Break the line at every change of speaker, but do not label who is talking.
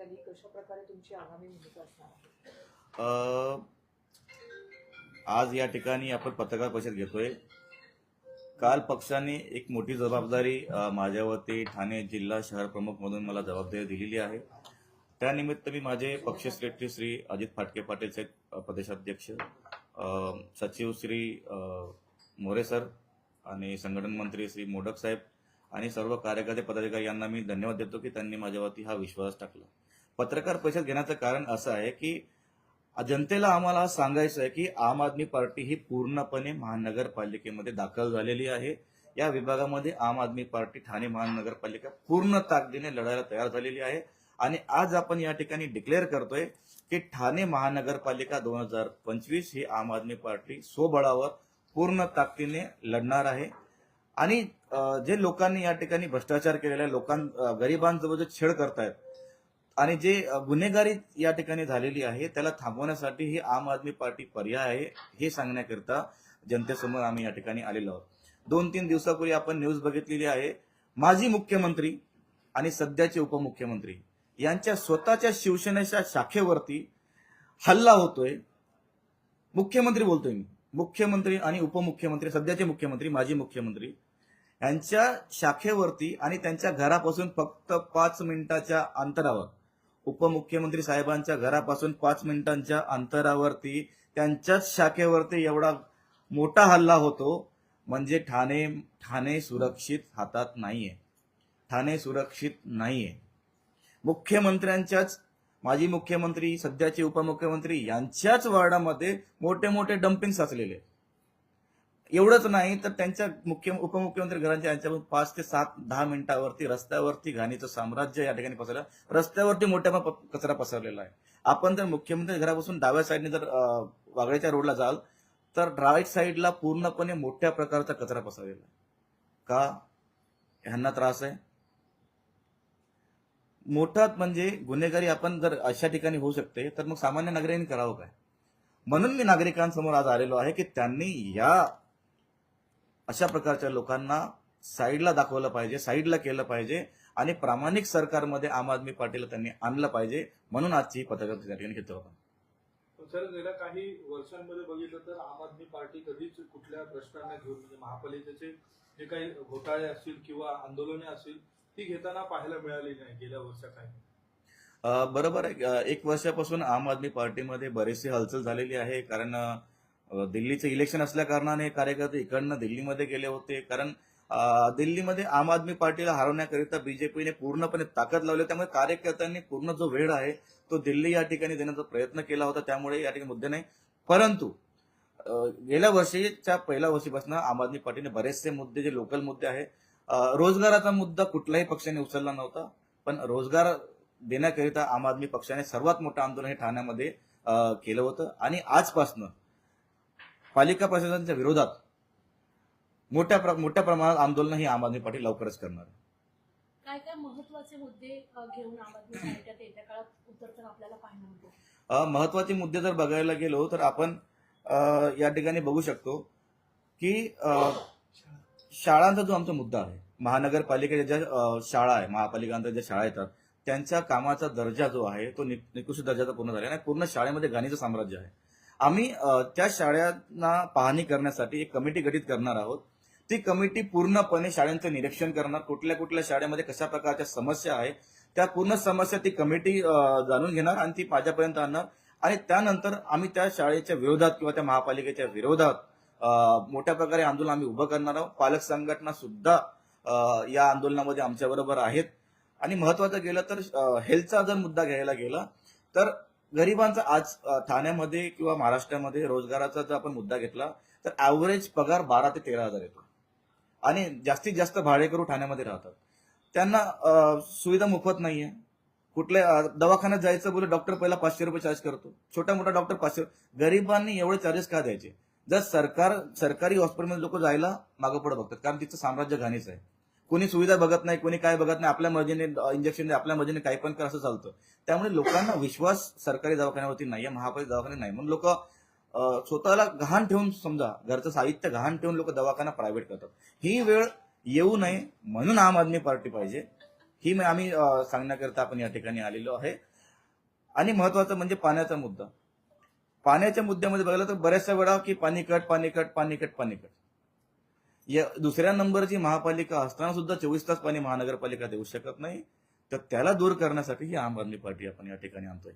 करण्यात कशा प्रकारे तुमची आगामी भूमिका असणार
आज या ठिकाणी आपण पत्रकार परिषद घेतोय. काल पक्षाने एक मोठी जबाबदारी माझ्यावरती ठाणे जिल्हा शहर प्रमुख म्हणून मला जबाबदारी दिलेली आहे. त्यानिमित्त मी माझे पक्ष सेक्रेटरी श्री अजित फाटके पाटील साहेब प्रदेशाध्यक्ष सचिव श्री मोरे सर आणि संघटन मंत्री श्री मोडक साहेब आणि सर्व कार्यकर्ते पदाधिकारी यांना मी धन्यवाद देतो की त्यांनी माझ्यावरती हा विश्वास टाकला. पत्रकार परिषद घेण्याचं कारण असं आहे की जनतेला आम्हाला सांगायचं आहे की आम आदमी पार्टी ही पूर्णपणे महानगरपालिकेमध्ये दाखल झालेली आहे. या विभागामध्ये आम आदमी पार्टी ठाणे महानगरपालिका पूर्ण ताकदीने लढायला तयार झालेली आहे. आणि आज आपण या ठिकाणी डिक्लेअर करतोय की ठाणे महानगरपालिका दोन हजार पंचवीस ही आम आदमी पार्टी स्वबळावर पूर्ण ताकदीने लढणार आहे. आणि जे लोकांनी या ठिकाणी भ्रष्टाचार केलेला आहे लोकां गरिबांजवळ जे छेड करतायत आणि जे गुन्हेगारी या ठिकाणी झालेली आहे त्याला थांबवण्यासाठी ही आम आदमी पार्टी पर्याय आहे हे सांगण्याकरिता जनतेसमोर आम्ही या ठिकाणी आलेलो आहोत. दोन तीन दिवसापूर्वी आपण न्यूज बघितलेली आहे माजी मुख्यमंत्री आणि सध्याचे उपमुख्यमंत्री यांच्या स्वतःच्या शिवसेनेच्या शाखेवरती हल्ला होतोय. मुख्यमंत्री बोलतोय मी. मुख्यमंत्री आणि उपमुख्यमंत्री सध्याचे मुख्यमंत्री माजी मुख्यमंत्री यांच्या शाखेवरती आणि त्यांच्या घरापासून फक्त पाच मिनिटाच्या अंतरावर उपमुख्यमंत्री साहेबांच्या घरापासून पाच मिनिटांच्या अंतरावरती त्यांच्याच शाखेवरती एवढा मोठा हल्ला होतो म्हणजे ठाणे ठाणे सुरक्षित हातात नाहीये ठाणे सुरक्षित नाहीये मुख्यमंत्र्यांच्याच माजी मुख्यमंत्री सध्याचे उपमुख्यमंत्री यांच्याच वार्डामध्ये मोठे मोठे डम्पिंग साचलेले आहेत. एवढंच नाही तर त्यांच्या मुख्य उपमुख्यमंत्री घरांच्या यांच्यापासून पाच ते सात दहा मिनिटावरती रस्त्यावरती घाणीचं साम्राज्य या ठिकाणी पसरलं. रस्त्यावरती मोठ्या कचरा पसरलेला आहे. आपण जर मुख्यमंत्री घरापासून डाव्या साईडने जर वागळ्याच्या रोडला जाल तर राईट साईडला पूर्णपणे मोठ्या प्रकारचा कचरा पसरलेला आहे. का? ह्यांना त्रास आहे. मोठात म्हणजे गुन्हेगारी आपण जर अशा ठिकाणी होऊ शकते तर मग सामान्य नागरिकांनी करावं काय? म्हणून मी नागरिकांसमोर आज आलेलो आहे की त्यांनी या अशा प्रकारच्या लोकांना साईडला दाखवलं पाहिजे साईडला केलं पाहिजे आणि प्रामाणिक सरकारमध्ये आम आदमी पार्टीला त्यांनी आणलं पाहिजे म्हणून आजची ही पत्रकार ठिकाणी घेतो आपण
पण सर गेल्या काही वर्षांमध्ये बघितलं तर आम आदमी पार्टी कधीच कुठल्या प्रश्नांना घेऊन म्हणजे महापालिकेचे जे काही घोटाळे असतील किंवा आंदोलने असतील ती घेताना पाहायला मिळाली नाही गेल्या वर्षात
बरोबर आहे. एक वर्षापासून आम आदमी पार्टीमध्ये बरीचशी हालचाल झालेली आहे. कारण दिल्लीचं इलेक्शन असल्या कारणाने कार्यकर्ते इकडनं दिल्लीमध्ये गेले होते. कारण दिल्लीमध्ये आम आदमी पार्टीला हरवण्याकरिता बीजेपीने पूर्णपणे ताकद लावली. त्यामुळे कार्यकर्त्यांनी पूर्ण जो वेळ आहे तो दिल्ली या ठिकाणी देण्याचा प्रयत्न केला होता. त्यामुळे या ठिकाणी मुद्दे नाही. परंतु गेल्या वर्षीच्या पहिल्या वर्षीपासून आम आदमी पार्टीने बरेचसे मुद्दे जे लोकल मुद्दे आहे रोजगाराचा मुद्दा कुठल्याही पक्षाने उचलला नव्हता. पण रोजगार देण्याकरिता आम आदमी पक्षाने सर्वात मोठं आंदोलन हे ठाण्यामध्ये केलं होतं. आणि आजपासनं पालिका प्रशासनाच्या विरोधात मोठ्या प्र- मोठ्या प्रमाणात आंदोलन ही आम आदमी पार्टी लवकरच करणार.
काय काय महत्त्वाचे मुद्दे घेऊन आम आदमी पार्टीच्या येत्या काळात उतरताना आपल्याला पाहायला मिळतो
अ, महत्त्वाचे मुद्दे जर बघायला गेलो तर आपण या ठिकाणी बघू शकतो की शाळांचा जो आमचा मुद्दा आहे महानगरपालिकेच्या ज्या शाळा आहे महापालिकांच्या ज्या शाळा येतात त्यांच्या कामाचा दर्जा जो आहे तो निकृष्ट दर्जाचा पूर्ण झाला आहे आणि पूर्ण शाळेमध्ये गाणीचं साम्राज्य आहे आम्ही त्या शाळांना पाहणी करण्यासाठी एक कमिटी गठीत करणार आहोत. ती कमिटी पूर्णपणे शाळांचं निरीक्षण करणार. कुठल्या कुठल्या शाळेमध्ये कशा प्रकारच्या समस्या आहे त्या पूर्ण समस्या ती कमिटी जाणून घेणार आणि ती माझ्यापर्यंत आणणार. आणि त्यानंतर आम्ही त्या शाळेच्या विरोधात किंवा त्या महापालिकेच्या विरोधात मोठ्या प्रकारे आंदोलन आम्ही उभं करणार आहोत. पालक संघटना सुद्धा या आंदोलनामध्ये आमच्याबरोबर आहेत. आणि महत्वाचं गेलं तर हेल्थचा जर मुद्दा घ्यायला गेला तर गरिबांचा आज ठाण्यामध्ये किंवा महाराष्ट्रामध्ये रोजगाराचा जर आपण मुद्दा घेतला तर ॲव्हरेज पगार बारा ते तेरा हजार येतो. आणि जास्तीत जास्त भाडेकरू ठाण्यामध्ये राहतात. त्यांना सुविधा मोफत नाहीये. कुठल्या दवाखान्यात जायचं बोले डॉक्टर पहिला पाचशे रुपये चार्ज करतो. छोटा मोठा डॉक्टर पाचशे गरिबांनी एवढे चार्जेस का द्यायचे? जर सरकार सरकारी हॉस्पिटलमध्ये लोक जायला मागं पुढे बघतात कारण तिचं साम्राज्य घाणीच आहे. कोणी सुविधा बघत नाही कोणी काय बघत नाही आपल्या मर्जीने इंजेक्शन दे आपल्या मर्जीने काही पण कर असं चालतं. त्यामुळे लोकांना विश्वास सरकारी दवाखान्यावरती नाही आहे महापालिका दवाखाने नाही. म्हणून लोक स्वतःला गहाण ठेवून समजा घरचं साहित्य गहाण ठेवून लोक दवाखाना प्रायव्हेट करतात. ही वेळ येऊ नये म्हणून आम आदमी पार्टी पाहिजे. ही आम्ही सांगण्याकरता आपण या ठिकाणी आलेलो आहे. आणि महत्वाचं म्हणजे पाण्याचा मुद्दा. पाण्याच्या मुद्द्यामध्ये बघायला तर बऱ्याचशा वेळा की पाणी कट पाणी कट पाणी कट पाणी कट. या दुसऱ्या नंबरची महापालिका असताना सुद्धा चोवीस तास पाणी महानगरपालिका देऊ शकत नाही. तर त्याला दूर करण्यासाठी ही आम आदमी पार्टी आपण या ठिकाणी आणतोय.